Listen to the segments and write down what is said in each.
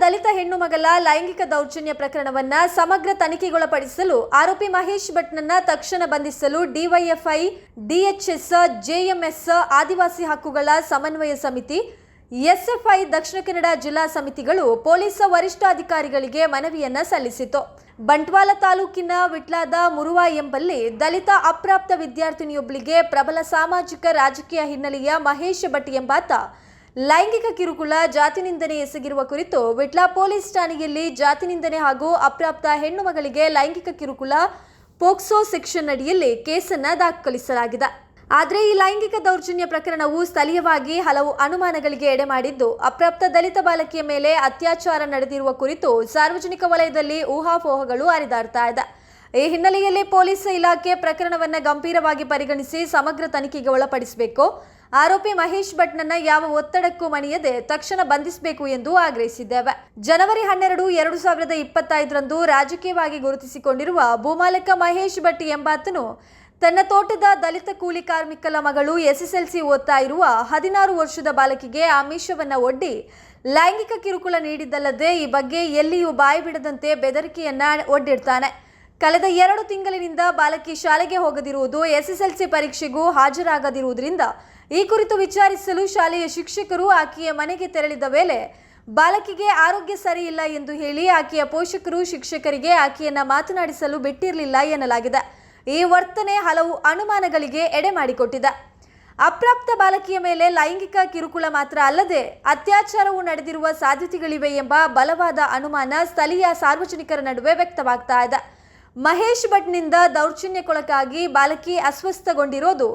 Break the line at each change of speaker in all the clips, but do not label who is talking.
ದಲಿತ ಹೆಣ್ಣು ಮಗಳ ಲೈಂಗಿಕ ದೌರ್ಜನ್ಯ ಪ್ರಕರಣವನ್ನ ಸಮಗ್ರ ತನಿಖೆಗೊಳಪಡಿಸಲು ಆರೋಪಿ ಮಹೇಶ್ ಭಟ್ನನ್ನ ತಕ್ಷಣ ಬಂಧಿಸಲು ಡಿವೈಎಫ್ಐ, ಡಿಎಚ್ಎಸ್, ಜೆಎಂಎಸ್, ಆದಿವಾಸಿ ಹಕ್ಕುಗಳ ಸಮನ್ವಯ ಸಮಿತಿ, ಎಸ್ಎಫ್ಐ, ದಕ್ಷಿಣ ಕನ್ನಡ ಜಿಲ್ಲಾ ಸಮಿತಿಗಳು ಪೊಲೀಸ್ ವರಿಷ್ಠಾಧಿಕಾರಿಗಳಿಗೆ ಮನವಿಯನ್ನ ಸಲ್ಲಿಸಿತು ಬಂಟ್ವಾಳ ತಾಲೂಕಿನ ವಿಟ್ಲಾದ ಮುರುವ ಎಂಬಲ್ಲಿ ದಲಿತ ಅಪ್ರಾಪ್ತ ವಿದ್ಯಾರ್ಥಿನಿಯೊಬ್ಬಳಿಗೆ ಪ್ರಬಲ ಸಾಮಾಜಿಕ ರಾಜಕೀಯ ಹಿನ್ನೆಲೆಯ ಮಹೇಶ್ ಭಟ್ ಎಂಬಾತ ಲೈಂಗಿಕ ಕಿರುಕುಳ, ಜಾತಿ ನಿಂದನೆ ಎಸಗಿರುವ ಕುರಿತು ವಿಟ್ಲ ಪೊಲೀಸ್ ಠಾಣೆಯಲ್ಲಿ ಜಾತಿ ನಿಂದನೆ ಹಾಗೂ ಅಪ್ರಾಪ್ತ ಹೆಣ್ಣು ಮಗಳಿಗೆ ಲೈಂಗಿಕ ಕಿರುಕುಳ, ಪೋಕ್ಸೋ ಸೆಕ್ಷನ್ ಅಡಿಯಲ್ಲಿ ಕೇಸನ್ನು ದಾಖಲಿಸಲಾಗಿದೆ. ಆದರೆ ಈ ಲೈಂಗಿಕ ದೌರ್ಜನ್ಯ ಪ್ರಕರಣವು ಸ್ಥಳೀಯವಾಗಿ ಹಲವು ಅನುಮಾನಗಳಿಗೆ ಎಡೆ ಮಾಡಿದ್ದು, ಅಪ್ರಾಪ್ತ ದಲಿತ ಬಾಲಕಿಯ ಮೇಲೆ ಅತ್ಯಾಚಾರ ನಡೆದಿರುವ ಕುರಿತು ಸಾರ್ವಜನಿಕ ವಲಯದಲ್ಲಿ ಊಹಾಪೋಹಗಳು ಹರಿದಾಡ್ತಾ ಇದೆ. ಈ ಹಿನ್ನೆಲೆಯಲ್ಲಿ ಪೊಲೀಸ್ ಇಲಾಖೆ ಪ್ರಕರಣವನ್ನು ಗಂಭೀರವಾಗಿ ಪರಿಗಣಿಸಿ ಸಮಗ್ರ ತನಿಖೆಗೆ ಒಳಪಡಿಸಬೇಕು. ಆರೋಪಿ ಮಹೇಶ್ ಭಟ್ನನ್ನ ಯಾವ ಒತ್ತಡಕ್ಕೂ ಮಣಿಯದೆ ತಕ್ಷಣ ಬಂಧಿಸಬೇಕು ಎಂದು ಆಗ್ರಹಿಸಿದ್ದೇವೆ. ಜನವರಿ ಹನ್ನೆರಡು, ಎರಡು ಸಾವಿರದ ಇಪ್ಪತ್ತೈದರಂದು ರಾಜಕೀಯವಾಗಿ ಗುರುತಿಸಿಕೊಂಡಿರುವ ಭೂಮಾಲಕ ಮಹೇಶ್ ಭಟ್ ಎಂಬಾತನು ತನ್ನ ತೋಟದ ದಲಿತ ಕೂಲಿ ಕಾರ್ಮಿಕಲ ಮಗಳು ಎಸ್ಎಸ್ಎಲ್ಸಿ ಓದ್ತಾ ಇರುವ ಹದಿನಾರು ವರ್ಷದ ಬಾಲಕಿಗೆ ಆಮಿಷವನ್ನ ಒಡ್ಡಿ ಲೈಂಗಿಕ ಕಿರುಕುಳ ನೀಡಿದ್ದಲ್ಲದೆ ಈ ಬಗ್ಗೆ ಎಲ್ಲಿಯೂ ಬಾಯಿ ಬಿಡದಂತೆ ಬೆದರಿಕೆಯನ್ನ ಒಡ್ಡಿಡ್ತಾನೆ. ಕಳೆದ ಎರಡು ತಿಂಗಳಿನಿಂದ ಬಾಲಕಿ ಶಾಲೆಗೆ ಹೋಗದಿರುವುದು ಎಸ್ಎಸ್ಎಲ್ಸಿ ಪರೀಕ್ಷೆಗೂ ಹಾಜರಾಗದಿರುವುದರಿಂದ ಈ ಕುರಿತು ವಿಚಾರಿಸಲು ಶಾಲೆಯ ಶಿಕ್ಷಕರು ಆಕೆಯ ಮನೆಗೆ ತೆರಳಿದ ವೇಳೆ ಬಾಲಕಿಗೆ ಆರೋಗ್ಯ ಸರಿಯಿಲ್ಲ ಎಂದು ಹೇಳಿ ಆಕೆಯ ಪೋಷಕರು ಶಿಕ್ಷಕರಿಗೆ ಆಕೆಯನ್ನ ಮಾತನಾಡಿಸಲು ಬಿಟ್ಟಿರಲಿಲ್ಲ ಎನ್ನಲಾಗಿದೆ. ಈ ವರ್ತನೆ ಹಲವು ಅನುಮಾನಗಳಿಗೆ ಎಡೆ ಮಾಡಿಕೊಟ್ಟಿದೆ. ಅಪ್ರಾಪ್ತ ಬಾಲಕಿಯ ಮೇಲೆ ಲೈಂಗಿಕ ಕಿರುಕುಳ ಮಾತ್ರ ಅಲ್ಲದೆ ಅತ್ಯಾಚಾರವು ನಡೆದಿರುವ ಸಾಧ್ಯತೆಗಳಿವೆ ಎಂಬ ಬಲವಾದ ಅನುಮಾನ ಸ್ಥಳೀಯ ಸಾರ್ವಜನಿಕರ ನಡುವೆ ವ್ಯಕ್ತವಾಗ್ತಾ ಇದೆ. ಮಹೇಶ್ ಭಟ್ನಿಂದ ದೌರ್ಜನ್ಯಕ್ಕೊಳಗಾಗಿ ಬಾಲಕಿ ಅಸ್ವಸ್ಥಗೊಂಡಿರೋದು.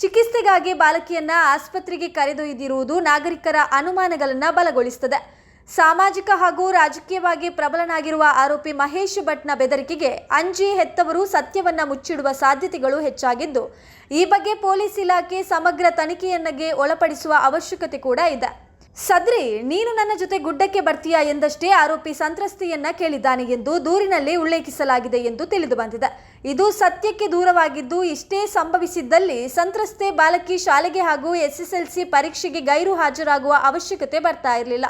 ಚಿಕಿತ್ಸೆಗಾಗಿ ಬಾಲಕಿಯನ್ನ ಆಸ್ಪತ್ರೆಗೆ ಕರೆದೊಯ್ದಿರುವುದು ನಾಗರಿಕರ ಅನುಮಾನಗಳನ್ನ ಬಲಗೊಳಿಸುತ್ತದೆ ಸಾಮಾಜಿಕ ಹಾಗೂ ರಾಜಕೀಯವಾಗಿ ಪ್ರಬಲನಾಗಿರುವ ಆರೋಪಿ ಮಹೇಶ್ ಭಟ್ನ ಬೆದರಿಕೆಗೆ ಅಂಜಿ ಹೆತ್ತವರು ಸತ್ಯವನ್ನ ಮುಚ್ಚಿಡುವ ಸಾಧ್ಯತೆಗಳು ಹೆಚ್ಚಾಗಿದ್ದು, ಈ ಬಗ್ಗೆ ಪೊಲೀಸ್ ಇಲಾಖೆ ಸಮಗ್ರ ತನಿಖೆಯನ್ನಗೆ ಒಳಪಡಿಸುವ ಅವಶ್ಯಕತೆ ಕೂಡ ಇದೆ. ಸದ್ರಿ, ನೀನು ನನ್ನ ಜೊತೆ ಗುಡ್ಡಕ್ಕೆ ಬರ್ತೀಯಾ ಎಂದಷ್ಟೇ ಆರೋಪಿ ಸಂತ್ರಸ್ತೆಯನ್ನ ಕೇಳಿದ್ದಾನೆ ಎಂದು ದೂರಿನಲ್ಲಿ ಉಲ್ಲೇಖಿಸಲಾಗಿದೆ ಎಂದು ತಿಳಿದು ಬಂದಿದೆ. ಇದು ಸತ್ಯಕ್ಕೆ ದೂರವಾಗಿದ್ದು, ಇಷ್ಟೇ ಸಂಭವಿಸಿದ್ದಲ್ಲಿ ಸಂತ್ರಸ್ತೆ ಬಾಲಕಿ ಶಾಲೆಗೆ ಹಾಗೂ ಎಸ್ಎಸ್ಎಲ್ಸಿ ಪರೀಕ್ಷೆಗೆ ಗೈರು ಹಾಜರಾಗುವ ಅವಶ್ಯಕತೆ ಬರ್ತಾ ಇರಲಿಲ್ಲ.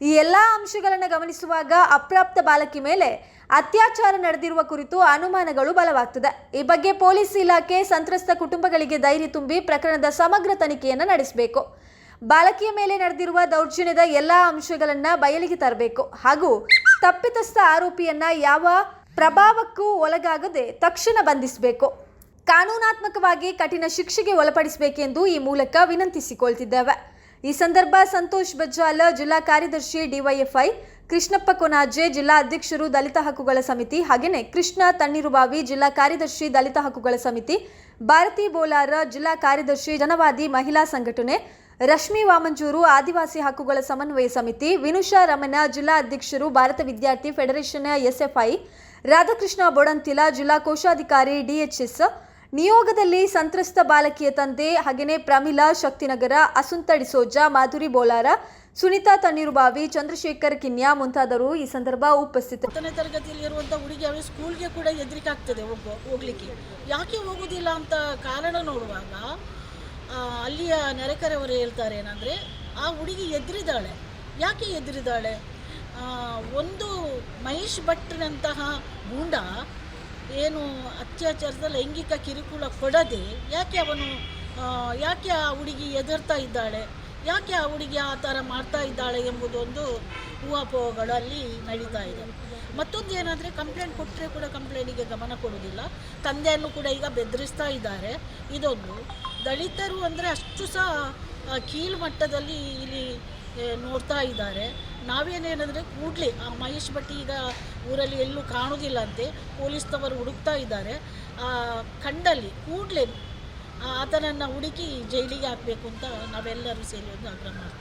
ಈ ಎಲ್ಲ ಅಂಶಗಳನ್ನು ಗಮನಿಸುವಾಗ ಅಪ್ರಾಪ್ತ ಬಾಲಕಿ ಮೇಲೆ ಅತ್ಯಾಚಾರ ನಡೆದಿರುವ ಕುರಿತು ಅನುಮಾನಗಳು ಬಲವಾಗ್ತದೆ. ಈ ಬಗ್ಗೆ ಪೊಲೀಸ್ ಇಲಾಖೆ ಸಂತ್ರಸ್ತ ಕುಟುಂಬಗಳಿಗೆ ಧೈರ್ಯ ತುಂಬಿ ಪ್ರಕರಣದ ಸಮಗ್ರ ತನಿಖೆಯನ್ನು ನಡೆಸಬೇಕು. ಬಾಲಕಿಯ ಮೇಲೆ ನಡೆದಿರುವ ದೌರ್ಜನ್ಯದ ಎಲ್ಲ ಅಂಶಗಳನ್ನ ಬಯಲಿಗೆ ತರಬೇಕು. ಹಾಗೂ ತಪ್ಪಿತಸ್ಥ ಆರೋಪಿಯನ್ನ ಯಾವ ಪ್ರಭಾವಕ್ಕೂ ಒಳಗಾಗದೆ ತಕ್ಷಣ ಬಂಧಿಸಬೇಕು. ಕಾನೂನಾತ್ಮಕವಾಗಿ ಕಠಿಣ ಶಿಕ್ಷೆಗೆ ಒಳಪಡಿಸಬೇಕೆಂದು ಈ ಮೂಲಕ ವಿನಂತಿಸಿಕೊಳ್ತಿದ್ದೇವೆ. ಈ ಸಂದರ್ಭ ಸಂತೋಷ್ ಬಜ್ವಾಲ ಜಿಲ್ಲಾ ಕಾರ್ಯದರ್ಶಿ ಡಿವೈಎಫ್ಐ, ಕೃಷ್ಣಪ್ಪ ಕೊನಾಜೆ, ಜಿಲ್ಲಾ ಅಧ್ಯಕ್ಷರು ದಲಿತ ಹಕ್ಕುಗಳ ಸಮಿತಿ ಹಾಗೆಯೇ ಕೃಷ್ಣ ತಣ್ಣೀರುಬಾವಿ, ಜಿಲ್ಲಾ ಕಾರ್ಯದರ್ಶಿ ದಲಿತ ಹಕ್ಕುಗಳ ಸಮಿತಿ, ಭಾರತಿ ಬೋಲಾರ, ಜಿಲ್ಲಾ ಕಾರ್ಯದರ್ಶಿ ಜನವಾದಿ ಮಹಿಳಾ ಸಂಘಟನೆ ರಶ್ಮಿ ವಾಮಂಜೂರು ಆದಿವಾಸಿ ಹಕ್ಕುಗಳ ಸಮನ್ವಯ ಸಮಿತಿ, ವಿನುಷಾ ರಮಣ ಜಿಲ್ಲಾ ಅಧ್ಯಕ್ಷರು, ಭಾರತ ವಿದ್ಯಾರ್ಥಿ ಫೆಡರೇಷನ್ ಎಸ್ಎಫ್ಐ, ರಾಧಾಕೃಷ್ಣ ಬೊಡಂತಿಲ ಜಿಲ್ಲಾ ಕೋಶಾಧಿಕಾರಿ ಡಿಎಚ್ಎಸ್, ನಿಯೋಗದಲ್ಲಿ ಸಂತ್ರಸ್ತ ಬಾಲಕಿಯ ತಂದೆ ಹಾಗೆಯೇ ಪ್ರಮಿಲಾ ಶಕ್ತಿನಗರ, ಅಸುಂತ ಡಿಸೋಜ, ಮಾಧುರಿ ಬೋಲಾರ ಸುನಿತಾ ತಣ್ಣೀರುಬಾವಿ, ಚಂದ್ರಶೇಖರ್ ಕಿನ್ಯಾ ಮುಂತಾದವರು ಈ ಸಂದರ್ಭ ಉಪಸ್ಥಿತ
ಹತ್ತನೇ ತರಗತಿಯಲ್ಲಿ ಇರುವಂಥ ಹುಡುಗಿ ಅವಳು ಸ್ಕೂಲ್ಗೆ ಕೂಡ ಹೆದರಿಕೆ ಆಗ್ತದೆ ಹೋಗೋ, ಹೋಗ್ಲಿಕ್ಕೆ. ಯಾಕೆ ಹೋಗೋದಿಲ್ಲ ಅಂತ ಕಾರಣ ನೋಡುವಾಗ ಅಲ್ಲಿಯ ನೆರೆಕರೆಯವರು ಹೇಳ್ತಾರೆ ಏನಂದರೆ ಆ ಹುಡುಗಿ ಎದ್ರಿದಾಳೆ ಯಾಕೆ ಎದ್ರಿದಾಳೆ ಆ, ಒಂದು ಮಹೇಶ್ ಭಟ್ನಂತಹ ಗೂಂಡ ಏನು ಅತ್ಯಾಚಾರದ ಲೈಂಗಿಕ ಕಿರುಕುಳ ಕೊಡದೆ ಯಾಕೆ ಅವನು ಯಾಕೆ ಆ ಹುಡುಗಿ ಎದುರ್ತಾ ಇದ್ದಾಳೆ? ಯಾಕೆ ಆ ಹುಡುಗಿ ಆ ಥರ ಮಾಡ್ತಾ ಇದ್ದಾಳೆ ಎಂಬುದೊಂದು ಊಹಾಪೋಹಗಳು ಅಲ್ಲಿ ನಡೀತಾ ಇದೆ. ಮತ್ತೊಂದು ಏನಂದರೆ ಕಂಪ್ಲೇಂಟ್ ಕೊಟ್ಟರೆ ಕೂಡ ಕಂಪ್ಲೇಂಟಿಗೆ ಗಮನ ಕೊಡೋದಿಲ್ಲ ತಂದೆಯನ್ನು ಕೂಡ ಈಗ ಬೆದರಿಸ್ತಾ ಇದ್ದಾರೆ. ಇದೊಂದು. ದಲಿತರು ಅಂದರೆ ಅಷ್ಟು ಸಹ ಕೀಳು ಕೀಳ್ಮಟ್ಟದಲ್ಲಿ ಇಲ್ಲಿ ನೋಡ್ತಾ ಇದ್ದಾರೆ. ನಾವೇನೇನಂದರೆ ಕೂಡಲೇ, ಆ, ಮಹೇಶ್ ಭಟ್ ಈಗ ಊರಲ್ಲಿ ಎಲ್ಲೂ ಕಾಣೋದಿಲ್ಲ ಅಂತೆ ಪೊಲೀಸ್ನವರು ಹುಡುಕ್ತಾ ಇದ್ದಾರೆ. ಕಂಡಲ್ಲಿ ಕೂಡಲೇ ಆತನನ್ನು ಹುಡುಕಿ ಜೈಲಿಗೆ ಹಾಕಬೇಕು ಅಂತ ನಾವೆಲ್ಲರೂ ಸೇರಿ ಒಂದು ಆಗ್ರಹ ಮಾಡ್ತಾ